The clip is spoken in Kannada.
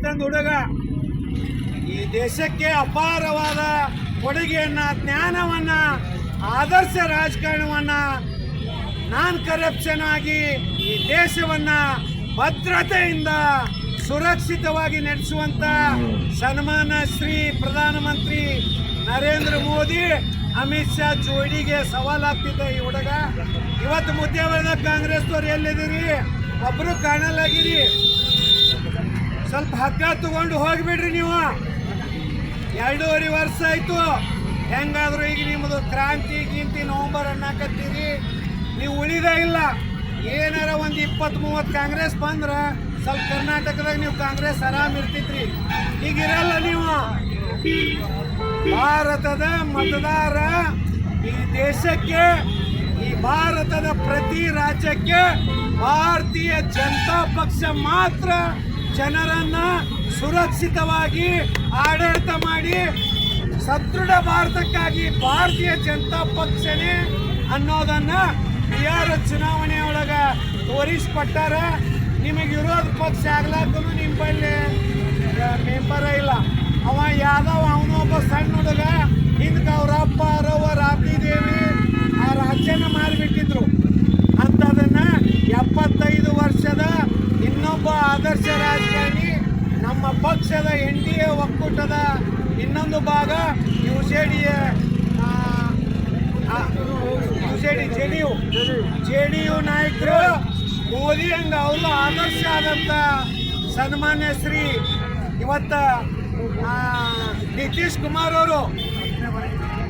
ಅಂತಂದ ಹುಡುಗ. ಈ ದೇಶಕ್ಕೆ ಅಪಾರವಾದ ಕೊಡುಗೆಯನ್ನ, ಜ್ಞಾನವನ್ನ, ಆದರ್ಶ ರಾಜಕಾರಣವನ್ನ, ನಾನ್ ಕರಪ್ಷನ್ ಆಗಿ ಈ ದೇಶವನ್ನ ಭದ್ರತೆಯಿಂದ ಸುರಕ್ಷಿತವಾಗಿ ನಡೆಸುವಂತ ಸನ್ಮಾನ ಶ್ರೀ ಪ್ರಧಾನಮಂತ್ರಿ ನರೇಂದ್ರ ಮೋದಿ, ಅಮಿತ್ ಶಾ ಜೋಡಿಗೆ ಸವಾಲಾಗ್ತಿದೆ ಈ ಹುಡುಗ. ಇವತ್ತು ಮುದ್ದೆ ಕಾಂಗ್ರೆಸ್ನವ್ರು ಎಲ್ಲಿದ್ದೀರಿ? ಒಬ್ರು ಕಾಣಲಾಗಿರಿ. ಸ್ವಲ್ಪ ಹಗ್ಗ ತಗೊಂಡು ಹೋಗ್ಬಿಡ್ರಿ ನೀವು. ಎರಡೂವರೆ ವರ್ಷ ಆಯಿತು. ಹೆಂಗಾದ್ರೂ ಈಗ ನಿಮ್ಮದು ಕ್ರಾಂತಿ ಗೀಂತಿ ನವಂಬರ್ ಅನ್ನಕತ್ತೀರಿ. ನೀವು ಉಳಿದೇ ಇಲ್ಲ. ಏನಾರ ಒಂದು ಇಪ್ಪತ್ತು ಮೂವತ್ತು ಕಾಂಗ್ರೆಸ್ ಬಂದ್ರೆ ಸ್ವಲ್ಪ ಕರ್ನಾಟಕದಾಗ ನೀವು ಕಾಂಗ್ರೆಸ್ ಆರಾಮ್ ಇರ್ತಿದ್ರಿ. ಈಗ ಇರಲ್ಲ ನೀವು. ಭಾರತದ ಮತದಾರ ಈ ದೇಶಕ್ಕೆ, ಈ ಭಾರತದ ಪ್ರತಿ ರಾಜ್ಯಕ್ಕೆ ಭಾರತೀಯ ಜನತಾ ಪಕ್ಷ ಮಾತ್ರ ಜನರನ್ನ ಸುರಕ್ಷಿತವಾಗಿ ಆಡಳಿತ ಮಾಡಿ ಸದೃಢ ಭಾರತಕ್ಕಾಗಿ ಭಾರತೀಯ ಜನತಾ ಪಕ್ಷನೇ ಅನ್ನೋದನ್ನ ಬಿಹಾರ ಚುನಾವಣೆ ಒಳಗ ತೋರಿಸ್ಕೊಟ್ಟಾರ. ನಿಮಗೆ ವಿರೋಧ ಪಕ್ಷ ಆಗ್ಲಾಕೂ ನಿಮ್ಮಲ್ಲಿ ಮೆಂಬರ ಇಲ್ಲ. ಅವ ಯಾದವ್ ಅವನೊಬ್ಬ ಸಣ್ಣ ಹುಡುಗ. ಹಿಂದಕ್ಕೆ ಅವ್ರ ಅಪ್ಪ ಅವರವ್ವ ದೇವಿ ಆ ರಾಜ್ಯನ ಮಾರಿಬಿಟ್ಟಿದ್ರು. ಅಂಥದನ್ನು ಎಪ್ಪತ್ತೈದು ವರ್ಷದ ಇನ್ನೊಬ್ಬ ಆದರ್ಶ ರಾಜಕಾರಣಿ ನಮ್ಮ ಪಕ್ಷದ ಎನ್ ಡಿ ಎ ಒಕ್ಕೂಟದ ಇನ್ನೊಂದು ಭಾಗ U J D U J D J D U J D U ನಾಯಕರು ಮೋದಿ ಹಂಗ ಅವರು ಆದರ್ಶ ಆದಂಥ ಸನ್ಮಾನ್ಯ ಶ್ರೀ ಇವತ್ತು ನಿತೀಶ್ ಕುಮಾರ್ ಅವರು